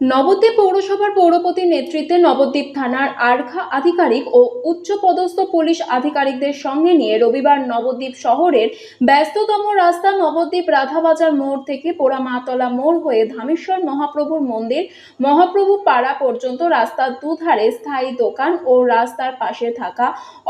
নবদ্বীপ পৌরসভার পৌরপতির নেতৃত্বে নবদ্বীপ থানার আরখা আধিকারিক ও উচ্চপদস্থ পুলিশ আধিকারিকদের সঙ্গে নিয়ে রবিবার নবদ্বীপ শহরের ব্যস্ততম রাস্তা নবদ্বীপ রাধাবাজার মোড় থেকে পোড়ামাতলা মোড় হয়ে ধামেশ্বর মহাপ্রভুর মন্দির, মহাপ্রভু পাড়া পর্যন্ত রাস্তার দুধারে স্থায়ী দোকান ও রাস্তার পাশে থাকা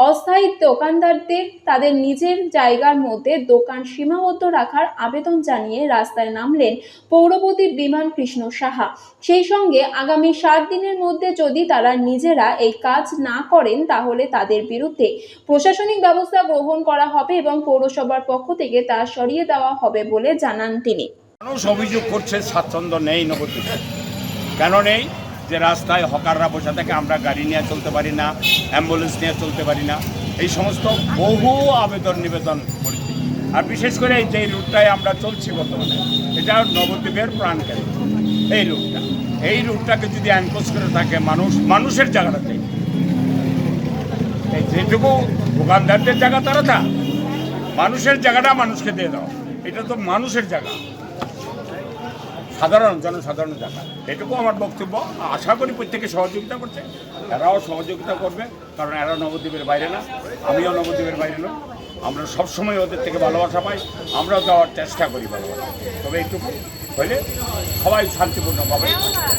অস্থায়ী দোকানদারদের, তাদের নিজের জায়গার মধ্যে দোকান সীমাবদ্ধ রাখার আবেদন জানিয়ে রাস্তায় নামলেন পৌরপতি বিমান কৃষ্ণ সাহা। সেই সঙ্গে আগামী সাত দিনের মধ্যে যদি তারা নিজেরা এই কাজ না করেন, তাহলে তাদের বিরুদ্ধে প্রশাসনিক ব্যবস্থা গ্রহণ করা হবে এবং পৌরসভার পক্ষ থেকে তা সরিয়ে দেওয়া হবে বলে জানান তিনি। মানুষ অভিযোগ করছে, স্বাচ্ছন্দ্য নেই নবদ্বীপে। কেন নেই? যে রাস্তায় হকাররা বসে থাকে, আমরা গাড়ি নিয়ে চলতে পারি না, অ্যাম্বুলেন্স নিয়ে চলতে পারি না। এই সমস্ত বহু আবেদন নিবেদন করেছি। আর বিশেষ করে এই যে রুটটায় আমরা চলছি বর্তমানে, এটা নবদ্বীপের প্রাণকেন্দ্র। এই রুটটা এই রুটটাকে যদি অ্যানকোজ করে থাকে মানুষ, মানুষের জায়গাটাতে। এই যেটুকু দোকানদারদের জায়গা, তারা তা মানুষের জায়গাটা মানুষকে দিয়ে দাও। এটা তো মানুষের জায়গা। সাধারণ জনসাধারণ জায়গা। এটুকু আমার বক্তব্য। আশা করি প্রত্যেকে সহযোগিতা করছে। এরাও সহযোগিতা করবে, কারণ এরা নবদ্বীপের বাইরে না। আমিও নবদ্বীপের বাইরে না। আমরা সবসময় ওদের থেকে ভালোবাসা পাই। আমরাও দেওয়ার চেষ্টা করি ভালোবাসা। তবে এইটুকু হইলে সবাই শান্তিপূর্ণভাবে থাকে।